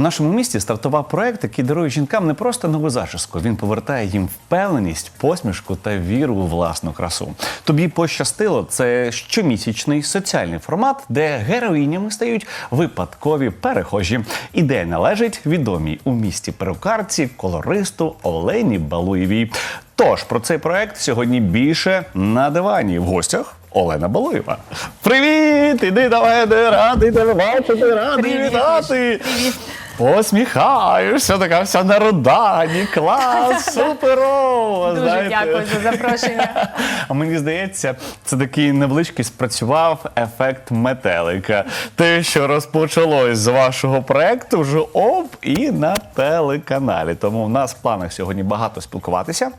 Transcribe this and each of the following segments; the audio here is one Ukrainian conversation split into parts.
В нашому місті стартував проект, який дарує жінкам не просто нову зачіску. Він повертає їм впевненість, посмішку та віру у власну красу. Тобі пощастило. Це щомісячний соціальний формат, де героїнями стають випадкові перехожі. Ідея належить відомій у місті перукарці, колористу Олені Балуєвій. Тож про цей проект сьогодні більше на дивані в гостях. Олена Балуєва. Привіт! Іди мене, радий тебе бачити, радий вітати. Привіт. Посміхаєшся, така вся на рудані, клас, суперово. Дуже знаєте. дякую за запрошення. А мені здається, це такий невеличкий спрацював ефект метелика. Те, що розпочалось з вашого проекту, вже оп і на телеканалі. Тому в нас в планах сьогодні багато спілкуватися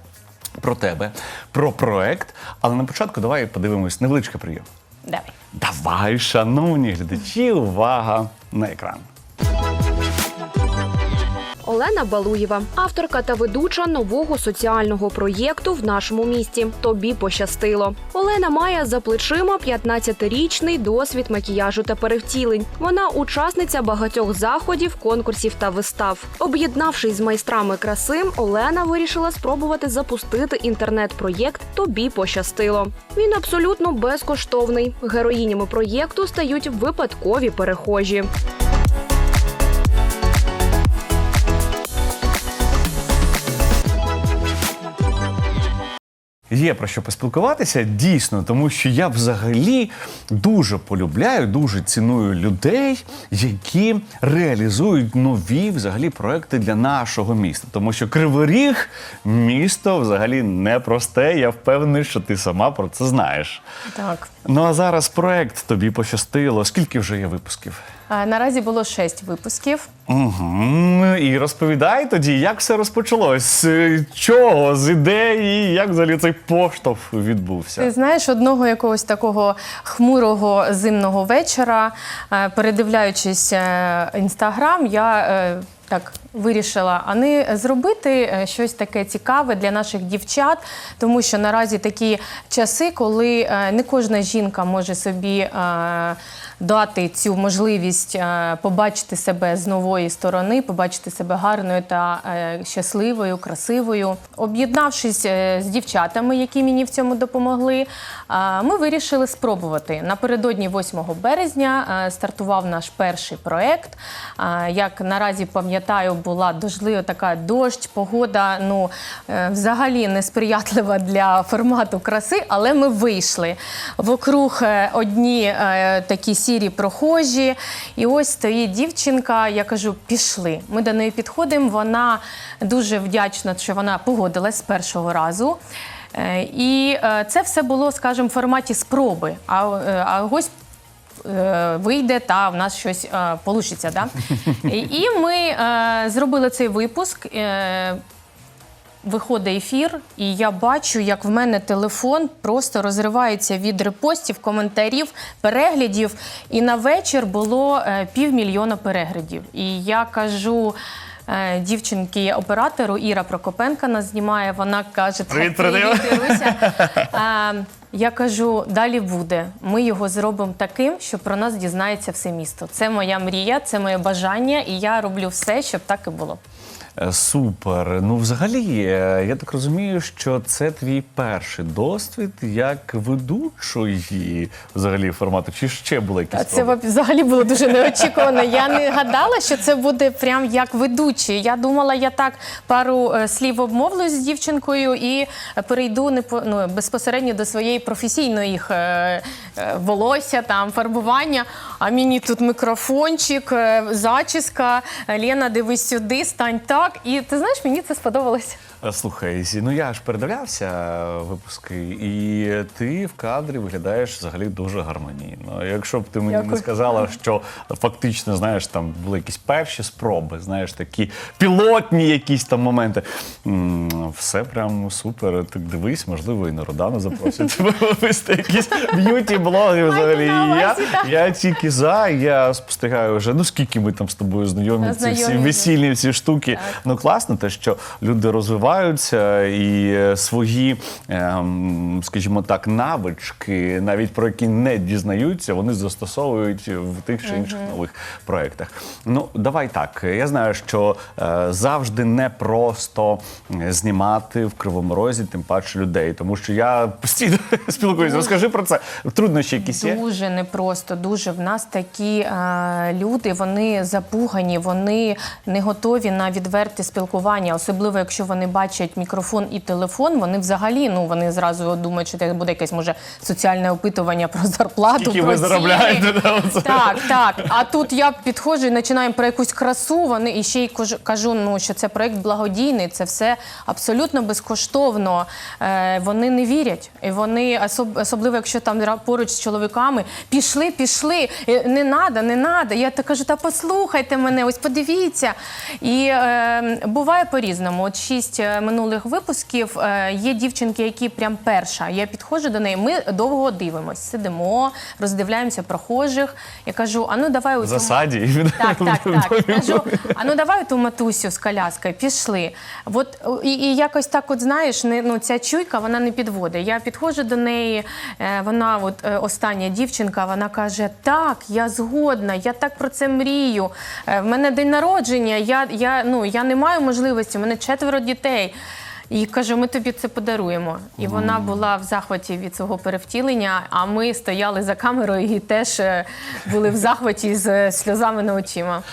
про тебе, про проект. Але на початку давай подивимось невеличкий прийом. Давай. Давай, шановні глядачі, увага на екран. Олена Балуєва, авторка та ведуча нового соціального проєкту в нашому місті. Тобі пощастило. Олена має за плечима 15-річний досвід макіяжу та перевтілень. Вона учасниця багатьох заходів, конкурсів та вистав. Об'єднавшись з майстрами краси, Олена вирішила спробувати запустити інтернет-проєкт Тобі пощастило. Він абсолютно безкоштовний. Героїнями проєкту стають випадкові перехожі. Є про що поспілкуватися дійсно, тому що я взагалі дуже полюбляю, дуже ціную людей, які реалізують нові взагалі проекти для нашого міста. Тому що Кривий Ріг місто взагалі непросте. Я впевнений, що ти сама про це знаєш. Так. Ну а зараз проект тобі пощастило. Скільки вже є випусків? А, Наразі було шість випусків. Угу. І розповідай тоді, як все розпочалось, з чого, з ідеї, як взагалі цей поштовх відбувся. Ти знаєш, одного якогось такого хмурого зимного вечора, е, передивляючись е, інстаграм, я. Так, вирішила, а не зробити е, щось таке цікаве для наших дівчат, тому що наразі такі часи, коли е, не кожна жінка може собі е, дати цю можливість побачити себе з нової сторони, побачити себе гарною та щасливою, красивою. Об'єднавшись з дівчатами, які мені в цьому допомогли, ми вирішили спробувати. Напередодні 8 березня стартував наш перший проект. Як наразі пам'ятаю, була дождлива така дощ, погода ну е, взагалі несприятлива для формату краси, але ми вийшли. Вокруг е, одні е, такі сірі прохожі, і ось стоїть дівчинка. Я кажу, пішли. Ми до неї підходимо. Вона дуже вдячна, що вона погодилась з першого разу. І це все було, скажімо, в форматі спроби. А, а ось вийде та в нас щось е, получиться. Да? І- ми е, зробили цей випуск. Е, Виходить ефір, і я бачу, як в мене телефон просто розривається від репостів, коментарів, переглядів. І на вечір було е, півмільйона переглядів. І я кажу. Е, Дівчинки оператору Іра Прокопенка нас знімає. Вона каже: «Так, Привіт, привіт». Іруся». Е, Я кажу, далі буде. Ми його зробимо таким, що про нас дізнається все місто. Це моя мрія, це моє бажання, і я роблю все, щоб так і було. Е, Супер. Ну, взагалі, е, я так розумію, що це твій перший досвід як ведучої взагалі формату. Чи ще були якісь Це взагалі було дуже неочікувано. Я не гадала, що це буде прям як ведучий. Я думала, я так пару е, слів обмовлюсь з дівчинкою і перейду не по- ну, безпосередньо до своєї професійної їх, е, е, волосся, там фарбування. А мені тут мікрофончик, е, зачіска. Лена, дивись сюди, стань так. І ти знаєш, мені це сподобалось. Е, Слухай, ну я ж передивлявся е, випуски, і ти в кадрі виглядаєш взагалі дуже гармонійно. Якщо б ти мені не сказала, що фактично, знаєш, там були якісь перші спроби, знаєш, такі пілотні якісь там моменти. Все прям супер. Так дивись, можливо, і на Родану запросять тебе вести якісь б'юті-блоги взагалі. Я, я тільки за, я спостерігаю вже, ну скільки ми там з тобою знайомі, ці всі весільні всі штуки. Ну класно, те, що люди розвиваються і е, свої, ем, скажімо так, навички, навіть про які не дізнаються, вони застосовують в тих чи інших нових проєктах. Ну, давай так. Я знаю, що е, завжди не просто е, знімати в кривому розі, тим паче людей, тому що я постійно спілкуюся. Розкажи про це. Труднощі якісь є? Дуже непросто. Дуже в нас такі е, люди, вони запугані, вони не готові на відверте спілкування. Особливо, якщо вони бачать мікрофон і телефон, вони взагалі ну вони зразу думають, що це буде якесь може соціальне опитування про зарплату. Скільки про ви заробляєте. Так, так. А тут я підходжу і починаємо про якусь красу. Вони і ще й кажу- ну що це проект благодійний, це все абсолютно безкоштовно. Е, вони не вірять. І вони особ- особливо, якщо там поруч з чоловіками, пішли, пішли, не надо, не надо. Я так кажу, та послухайте мене, ось подивіться. І е, буває по-різному. От шість е, минулих випусків е, є дівчинки, які прям перша. Я підходжу до неї. Ми довго дивимося, сидимо, роздивляємося прохожих. Я кажу: а ну давай у засаді. так, так, так. Кажу, а ну давай ту матусю з коляскою, пішли. От і, і якось так, от знаєш, не ну ця чуйка вона не підводить. Я підходжу до неї. е, Вона, от е, остання дівчинка, вона каже: Так, я згодна, я так про це мрію. В мене день народження. Я, я, ну, я не маю можливості, у мене четверо дітей. І кажу, ми тобі це подаруємо. І вона була в захваті від цього перевтілення. А ми стояли за камерою і теж е, були в захваті з е, сльозами на очима.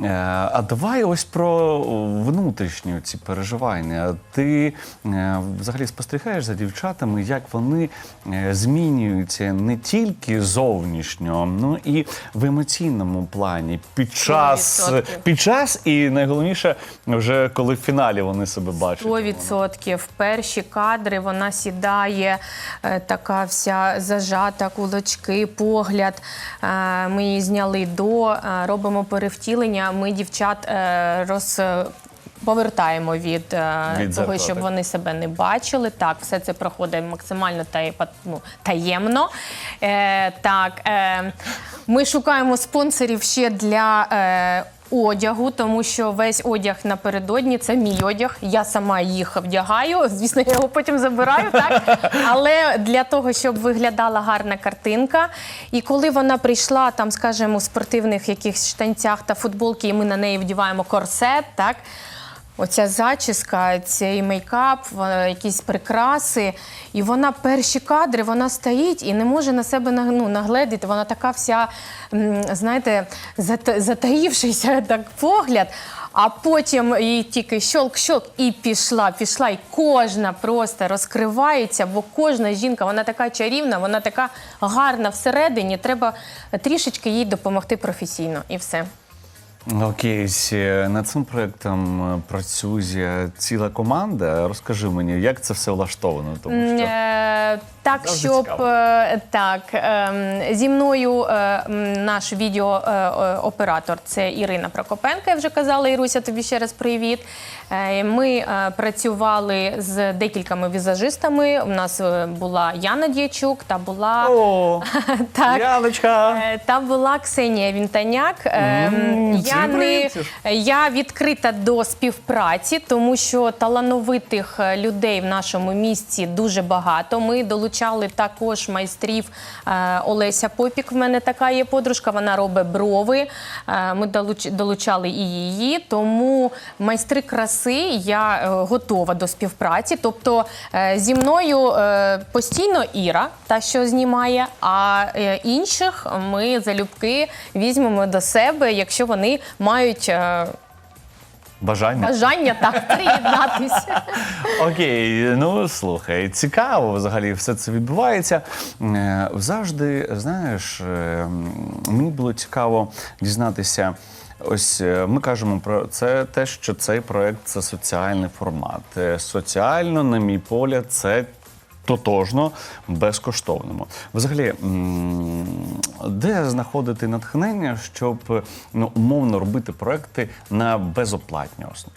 Е, А давай ось про внутрішні ці переживання. Ти е, взагалі спостерігаєш за дівчатами, як вони е, змінюються не тільки зовнішньо, ну і в емоційному плані під час, 100%. під час і найголовніше, вже коли в фіналі вони себе бачать. Сто відсотків. Перші кадри вона сідає, така вся зажата, кулачки, погляд. Ми її зняли до, робимо перевтілення. Ми дівчат е, роз. Повертаємо від, е, Від того, зеркала, щоб вони себе не бачили. Так, все це проходить максимально та, ну, таємно. Е, так, е, ми шукаємо спонсорів ще для. Е, Одягу, тому що весь одяг напередодні це мій одяг. Я сама їх вдягаю. Звісно, я його потім забираю, так але для того, щоб виглядала гарна картинка. І коли вона прийшла, там, скажімо, у спортивних якихось штанцях та футболки, і ми на неї вдіваємо корсет, так. Оця зачіска, цей мейкап, якісь прикраси. І вона перші кадри, вона стоїть і не може на себе ну, нагледіти. Вона така вся, знаєте, зата- затаївшийся так погляд. А потім їй тільки щолк-щолк і пішла, пішла. І кожна просто розкривається, бо кожна жінка, вона така чарівна, вона така гарна всередині. Треба трішечки їй допомогти професійно і все. Окей, сі- над цим проєктом е, працює ціла команда. Розкажи мені, як це все влаштовано? Тому що Е, так, Завжди щоб цікаво. е, так ем, зі мною е, наш відеооператор це Ірина Прокопенко. Я вже казала, Іруся, тобі ще раз привіт. Е, Ми е, працювали з декількома візажистами. У нас е, була Яна Дячук та була О, так. Яночка! Е, Там була Ксенія Вінтаняк. Е, Я, не, я відкрита до співпраці, тому що талановитих е, людей в нашому місті дуже багато. Ми долучали також майстрів е, Олеся Попік. В мене така є подружка, вона робить брови. Е, Ми долуч- долучали і її. Тому майстри краси я е, готова до співпраці. Тобто зі мною постійно Іра, та що знімає, а інших ми залюбки візьмемо до себе, якщо вони мають Бажання. бажання так приєднатися. Окей, ну слухай, цікаво взагалі все це відбувається. Е, Завжди, знаєш, е, мені було цікаво дізнатися. Ось е, ми кажемо про це те, що цей проект це соціальний формат. Е, Соціально, на мій погляд, це тотожно безкоштовному. Взагалі, де знаходити натхнення, щоб ну, умовно робити проекти на безоплатній основі?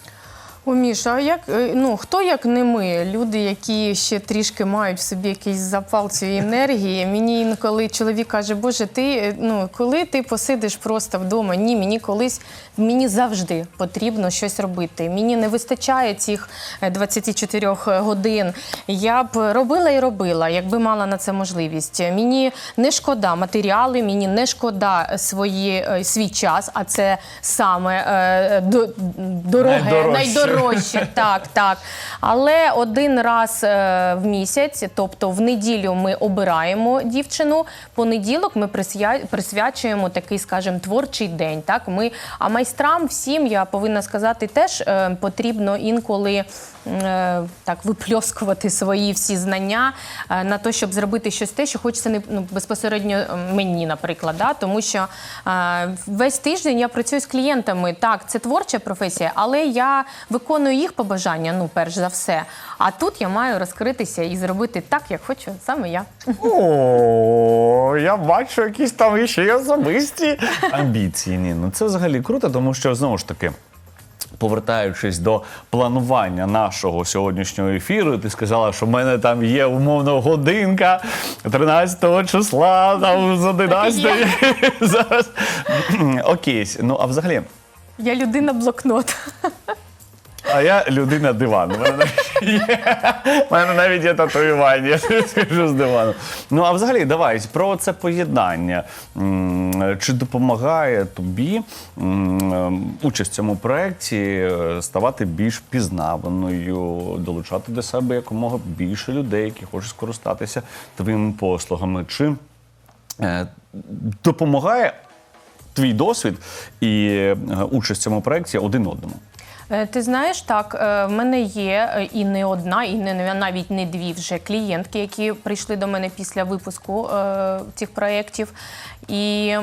О, Міша, а як е, ну хто як не ми? Люди, які ще трішки мають в собі якийсь запал цієї енергії. Мені інколи чоловік каже, Боже, ти е, ну коли ти посидиш просто вдома? Ні, мені колись мені завжди потрібно щось робити. Мені не вистачає цих е, 24 годин. Я б робила і робила, якби мала на це можливість. Мені не шкода матеріали, мені не шкода свої, е, свій час, а це саме е, до, дороге, Найдорожче. Найдорожче. Так, так. Але один раз е, в місяць, тобто в неділю ми обираємо дівчину, понеділок ми присвячуємо такий, скажімо, творчий день. Так, ми, а майстрам всім, я повинна сказати, теж е, потрібно інколи. е, Так, випльоскувати свої всі знання на те, щоб зробити щось те, що хочеться не ну, безпосередньо мені, наприклад, да? тому що весь тиждень я працюю з клієнтами. Так, це творча професія, але я виконую їх побажання, ну перш за все. А тут я маю розкритися і зробити так, як хочу саме я. О, я бачу якісь там ще особисті амбіції. Ні, ну це взагалі круто, тому що знову ж таки. Повертаючись до планування нашого сьогоднішнього ефіру, ти сказала, що в мене там є умовно годинка 13 числа, там з 11 зараз. Окей, ну а взагалі, Я людина блокнот. А я людина диван. У мене навіть є, мене навіть є татуювання, я скажу з дивану. Ну а взагалі, давай про це поєднання. Чи допомагає тобі участь в цьому проєкті е, ставати більш пізнаваною, долучати до себе якомога більше людей, які хочуть скористатися твоїми послугами? Чи е, допомагає твій досвід і е, участь в цьому проєкті один одному? Е, Ти знаєш, так, е, в мене є е, і не одна, і не навіть не дві вже клієнтки, які прийшли до мене після випуску цих проєктів. І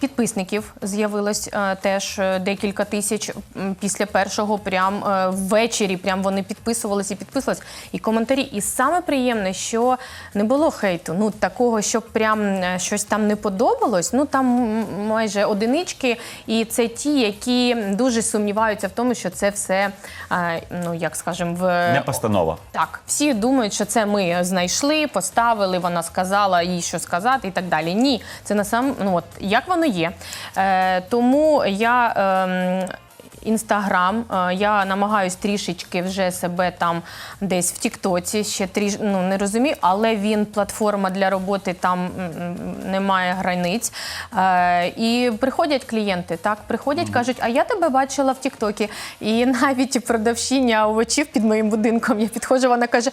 підписників з'явилось теж декілька тисяч після першого. Прям ввечері прям вони підписувались і підписувались. І коментарі. І саме приємне, що не було хейту. Ну такого, щоб прям щось там не подобалось. Ну там майже одинички, і це ті, які дуже сумніваються в тому, що це все, е, ну як скажемо, в Не постанова. так, всі думають, що це ми знайшли, поставили, вона сказала їй, що сказати, і так далі. Ні, це на сам, ну от як воно є. Е, тому я. ем, Інстаграм, Е, я намагаюсь трішечки вже себе там десь в Тіктоці ще тріш... ну, не розумію, але він платформа для роботи, там немає границь. Е, і приходять клієнти, так, приходять, кажуть, а я тебе бачила в Тіктокі. І навіть продавщиня овочів під моїм будинком, я підходжу, вона каже: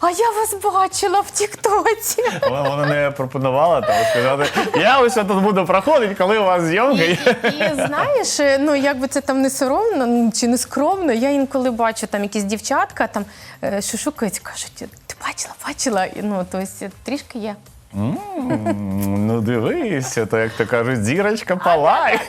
А я вас бачила в Тіктоці. Вона, не пропонувала там сказати, я ось тут буду проходити, коли у вас зйомка. І, і знаєш, е, ну як би це там не соромно ну, чи не скромно, я інколи бачу там якісь дівчатка там е, шушукають, кажуть, ти бачила, бачила. Ну, тобто трішки є. Mm, Ну дивися, то як то кажуть, зірочка палай.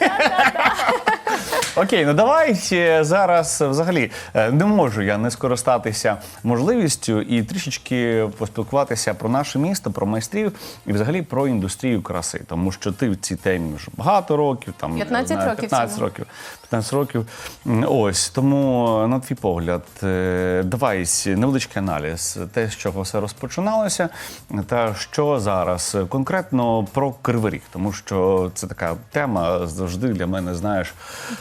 Окей, ну давай ще зараз взагалі е, не можу я не скористатися можливістю і трішечки поспілкуватися про наше місто, про майстрів і взагалі про індустрію краси. Тому що ти в цій темі вже багато років, там 15 знаю, років 15 років. 15 років. Ось тому, на твій погляд, е, давай невеличкий аналіз, те, з чого все розпочиналося, та що зараз конкретно про Кривий Ріг, тому що це така тема завжди для мене, знаєш.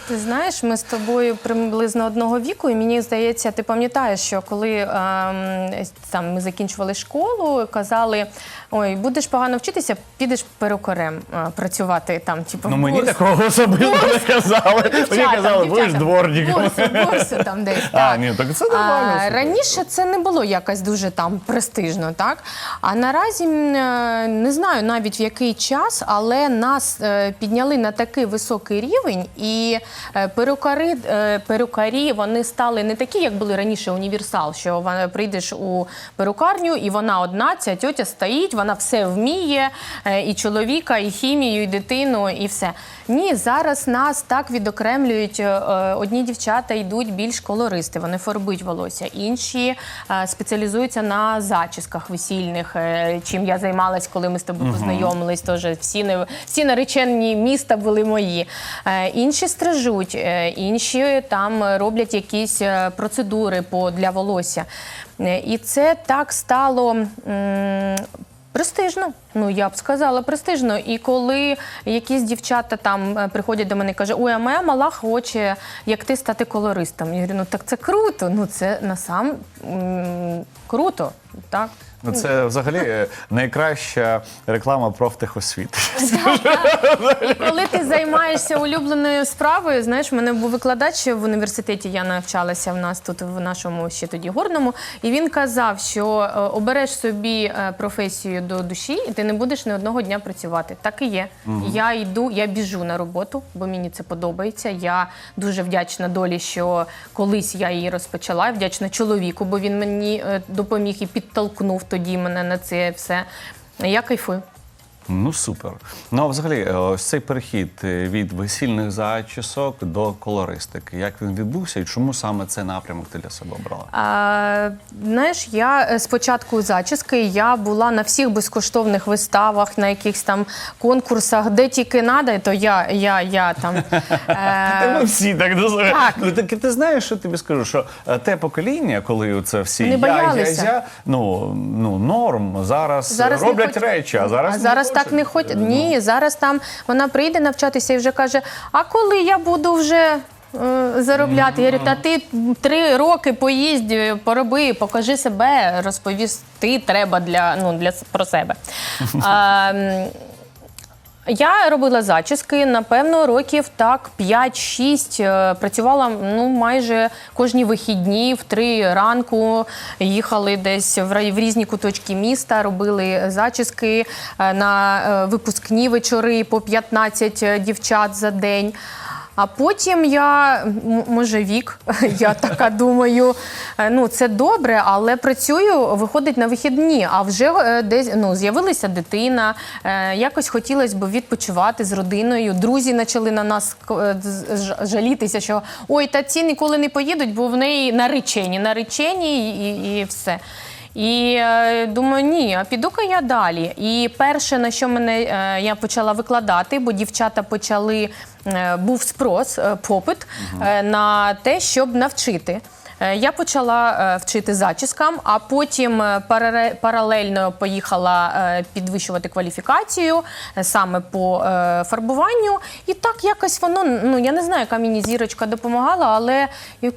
Ти знаєш, ми з тобою приблизно одного віку, і мені здається, ти пам'ятаєш, що коли ем, там ми закінчували школу, казали: ой, будеш погано вчитися, підеш перукарем е, працювати там, типу, Ну в мені бурс. такого особисто не казали. Мені Дівчатам, казали, будеш дівчатам. дворником. Бурсу, бурсу там десь. А, так. ні, так це нормально. А, слухай. раніше це не було якось дуже там престижно, так? А наразі м, е, не знаю навіть в який час, але нас е, підняли на такий високий рівень, і е, перукари, е, перукарі вони стали не такі, як були раніше універсал, що прийдеш у перукарню, і вона одна, ця тьотя стоїть, вона все вміє, е, і чоловіка, і хімію, і дитину, і все. Ні, зараз нас так відокремлюють. е, е, Одні дівчата йдуть більш колористи, вони фарбують волосся. Інші е, спеціалізуються на зачісках весільних, е, чим я займалась, коли ми з тобою познайомились. Тож всі всі наречені міста були мої. Е, Інші стрижуть. Малюють, е, інші там роблять якісь е, процедури по для волосся. Е, І це так стало. Престижно, ну я б сказала, престижно. І коли якісь дівчата там приходять до мене і кажуть, ой, а моя мала хоче, як ти стати колористом. Я говорю, ну так це круто. Ну це м, круто. Так. Ну, це взагалі е, найкраща реклама профтехосвіти. І коли ти займаєшся улюбленою справою, знаєш, в мене був викладач в університеті, я навчалася в нас тут в нашому ще тоді горному, і він казав, що е, обереш собі е, професію до душі, і ти не будеш ні одного дня працювати. Так і є. Я йду, я біжу на роботу, бо мені це подобається. Я дуже вдячна долі, що колись я її розпочала. Вдячна чоловіку, бо він мені допоміг і підтолкнув тоді мене на це все. Я кайфую. Ну супер. Ну а взагалі, е, ось цей перехід е, від весільних зачісок до колористики. Як він відбувся і чому саме цей напрямок ти для себе обрала? А, знаєш, я е, спочатку зачіски я була на всіх безкоштовних виставах, на якихось там конкурсах, де тільки надо, то я, я, я там. Ми всі так дуже. Так. Ну ти знаєш, що тобі скажу, що те покоління, коли це всі я, я, я, ну, ну норм, зараз, роблять речі, а зараз так не хочуть. Ну, Ні, зараз там вона прийде навчатися і вже каже: а коли я буду вже. е, Заробляти. Я говорю, та ти три роки поїздь, е, пороби, покажи себе, розповісти треба для, ну, для, про себе. А, м, я робила зачіски, напевно, років так 5-6. Е, Працювала ну, майже кожні вихідні, в три ранку їхали десь в рай в різні куточки міста, робили зачіски е, на е, випускні вечори по 15 дівчат за день. А потім я, може, вік, я така думаю, е, ну це добре, але працюю, виходить на вихідні, а вже е, десь ну, з'явилася дитина, е, якось хотілося б відпочивати з родиною. Друзі почали на нас жалітися, що ой, та ці ніколи не поїдуть, бо в неї наречені, наречені і, і все. І е, думаю, ні, а піду-ка я далі. І перше, на що мене е, я почала викладати, бо дівчата почали, е, був спрос, е, попит е, на те, щоб навчити. Е, Я почала е, вчити зачіскам, а потім е, паралельно поїхала підвищувати кваліфікацію саме по фарбуванню. І так якось воно, ну я не знаю, яка мені зірочка допомагала, але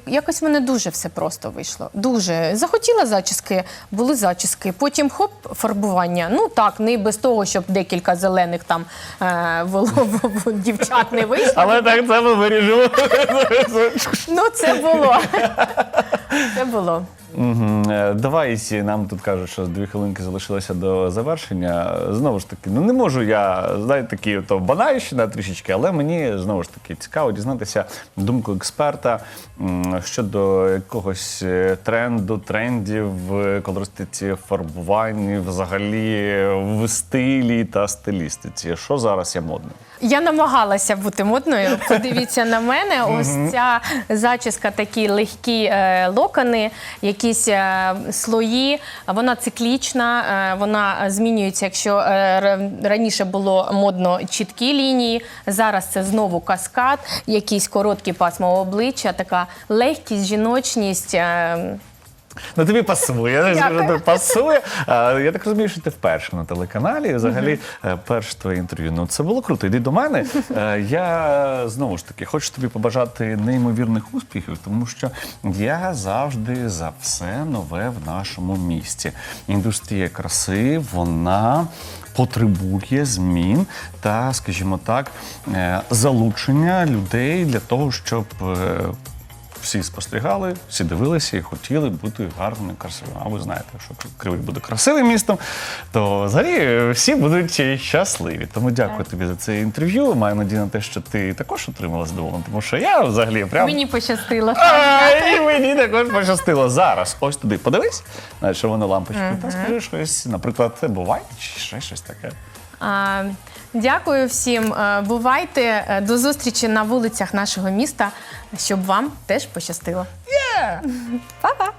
якось в мене дуже все просто вийшло. Дуже захотіла зачіски, були зачіски. Потім хоп, фарбування. Ну так, не без того, щоб декілька зелених там в- дівчат не вийшло. Але так це ми виріжемо. Ну це було. Це було. Е, Давай сі, нам тут кажуть, що дві хвилинки залишилося до завершення. Знову ж таки, ну не можу я знаєте, такі то банальщина трішечки, але мені знову ж таки цікаво дізнатися думку експерта щодо якогось е, тренду, трендів колористиці фарбуванні, взагалі в стилі та стилістиці. Що зараз є модним? Я намагалася бути модною. Подивіться на мене. Ось ця зачіска, такі легкі е, локони, якісь е, слої. Вона циклічна, е, вона змінюється. Якщо раніше було модно чіткі лінії, зараз це знову каскад, якісь короткі пасма обличчя, така легкість, жіночність. Ну тобі пасує, Дякую. пасує. А, я так розумію, що ти вперше на телеканалі. і Взагалі, е, перше твоє інтерв'ю. Ну це було круто. Йди до мене. Е, Я знову ж таки хочу тобі побажати неймовірних успіхів, тому що я завжди за все нове в нашому місті. Індустрія краси, вона. Потребує змін та, скажімо так, е, залучення людей для того, щоб е, всі спостерігали, всі дивилися і хотіли бути гарними, красивими. А ви знаєте, якщо Кривий буде красивим містом, то взагалі всі будуть щасливі. Тому дякую тобі за це інтерв'ю. Маю надію на те, що ти також отримала задоволення, тому що я взагалі прям. Мені пощастило. А, і мені також пощастило. Зараз ось туди подивись на червону лампочку. Та скажи щось, наприклад, буває чи ще щось таке. А, Дякую всім. Е, Бувайте Е, до зустрічі на вулицях нашого міста, щоб вам теж пощастило. Yeah! Па-па!